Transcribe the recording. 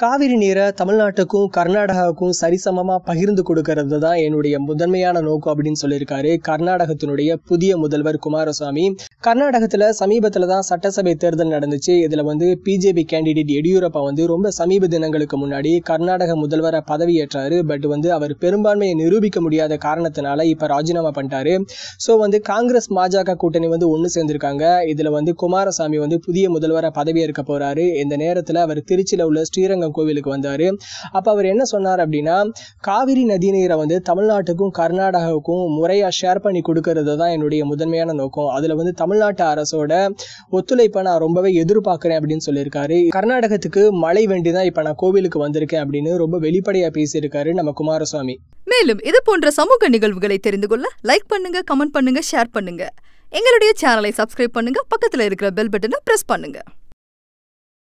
காவிரி நீரை தமிழ்நாட்டுக்கும் கர்நாடகாவுக்கும் சரிசமமாக பகிர்ந்து கொடுக்கறது தான் என்னுடைய முதன்மையான நோக்கம் அப்படின்னு சொல்லியிருக்காரு கர்நாடகத்தினுடைய புதிய முதல்வர் குமாரசாமி. கர்நாடகத்தில் சமீபத்தில் தான் சட்டசபை தேர்தல் நடந்துச்சு. இதில் வந்து பிஜேபி கேண்டிடேட் எடியூரப்பா வந்து ரொம்ப சமீப தினங்களுக்கு முன்னாடி கர்நாடக முதல்வரை பதவியேற்றாரு. பட் வந்து அவர் பெரும்பான்மையை நிரூபிக்க முடியாத காரணத்தினால இப்போ ராஜினாமா பண்ணிட்டாரு. ஸோ வந்து காங்கிரஸ் பாஜக கூட்டணி வந்து ஒன்று சேர்ந்திருக்காங்க. இதில் வந்து குமாரசாமி வந்து புதிய முதல்வரை பதவியேற்க போகிறாரு இந்த நேரத்தில் அவர் திருச்சியில் உள்ள ஸ்ரீரங்கம் கோவிலுக்கு வந்தார். அப்ப அவர் என்ன சொன்னார் அப்படின்னா காவிரி நதி நீரை வந்து தமிழ்நாட்டுக்கும் கர்நாடகாவுக்கும் முறையா ஷேர் பண்ணி கொடுக்கறது தான் என்னுடைய முதன்மையான நோக்கம். அதுல வந்து தமிழ்நாட்டு அரசோட ஒத்துழைப்பை நான் ரொம்பவே எதிர்பார்க்குறேன் அப்படின்னு சொல்லியிருக்காரு. கர்நாடகத்துக்கு மழை வேண்டி தான் இப்ப நான் கோவிலுக்கு வந்திருக்கேன் அப்படின்னு ரொம்ப வெளிப்படையா பேசியிருக்காரு நம்ம குமாரசுவாமி. மேலும் இது போன்ற சமூக நிகழ்வுகளை தெரிந்து கொள்ள லைக் பண்ணுங்க கமெண்ட் பண்ணுங்க ஷேர் பண்ணுங்க. எங்களுடைய சேனலை சப்ஸ்கிரைப் பண்ணுங்க பக்கத்துல இருக்கிற பெல் பட்டனை பிரஸ் பண்ணுங்க.